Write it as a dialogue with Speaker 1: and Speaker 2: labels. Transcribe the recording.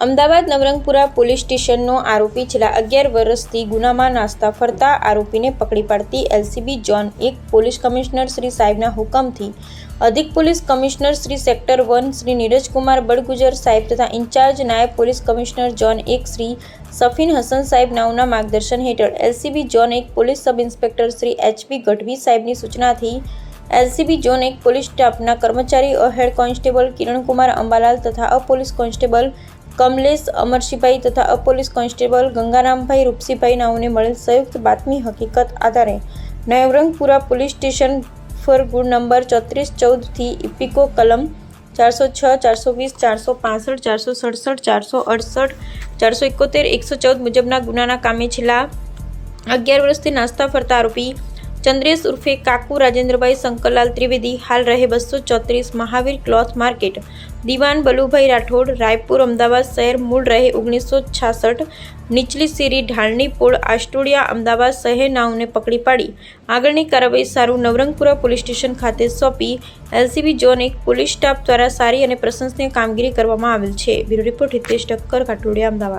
Speaker 1: Ahmedabad Navrangpura police સ્ટેશનનો આરોપી છેલ્લા અગિયાર વર્ષથી ગુનામાં નાસ્તા ફરતા આરોપીને પકડી પાડતી એલસીબી જોન એક પોલીસ કમિશનર શ્રી સાહેબના હુકમથી અધિક police commissioner Shri sector one Shri Neerajkumar Badgujar સાહેબ તથા ઇન્ચાર્જ નાયબ પોલીસ કમિશનર જોન એક શ્રી સફીન હસન સાહેબ નાઉના માર્ગદર્શન હેઠળ એલસીબી જોન એક police sub inspector Shri HP Gadhvi સાહેબની સૂચનાથી એલસીબી ઝોન એક પોલીસ સ્ટાફના કર્મચારી હેડ કોન્સ્ટેબલ કિરણકુમાર અંબાલાલ તથા અપોલીસ કોન્સ્ટેબલ કમલેશ, અમરશીભાઈ તથા અપોલીસ કોન્સ્ટેબલ ગંગારામભાઈ રૂપસીભાઈ નાઓને મળેલ સંયુક્ત બાતમી હકીકત આધારે નવરંગપુરા પોલીસ સ્ટેશન ફોર ગુડ નંબર ચોત્રીસ ચૌદથી ઇપિકો કલમ ચારસો છ, ચારસો વીસ, ચારસો પાસઠ, ચારસો સડસઠ, ચારસો અડસઠ, ચારસો એકોતેર, એકસો ચૌદ મુજબના ગુનાના કામે છેલ્લા અગિયાર વર્ષથી નાસ્તા ફરતા આરોપી ચંદ્રેશ ઉર્ફે કાકુ, રાજેન્દ્રભાઈ શંકરલાલ ત્રિવેદી, હાલ રહે બસો ચોત્રીસ મહાવીર ક્લોથ માર્કેટ. દિવાન બલુભાઈ રાઠોડ, રાયપુર, અમદાવાદ શહેર, મૂળ રહે ઓગણીસો છાસઠ. નીચલી સીરી ઢાળની પોળ આસ્ટોડિયા અમદાવાદ શહેર નાઉને પકડી પાડી. આગળની કાર્યવાહી સારું નવરંગપુરા પોલીસ સ્ટેશન ખાતે સોંપી. એલસીબી ઝોન એક પોલીસ સ્ટાફ દ્વારા સારી અને પ્રશંસનીય કામગીરી કરવામાં આવેલ છે. Bureau report Hitesh Thakkar Katodiya Ahmedabad.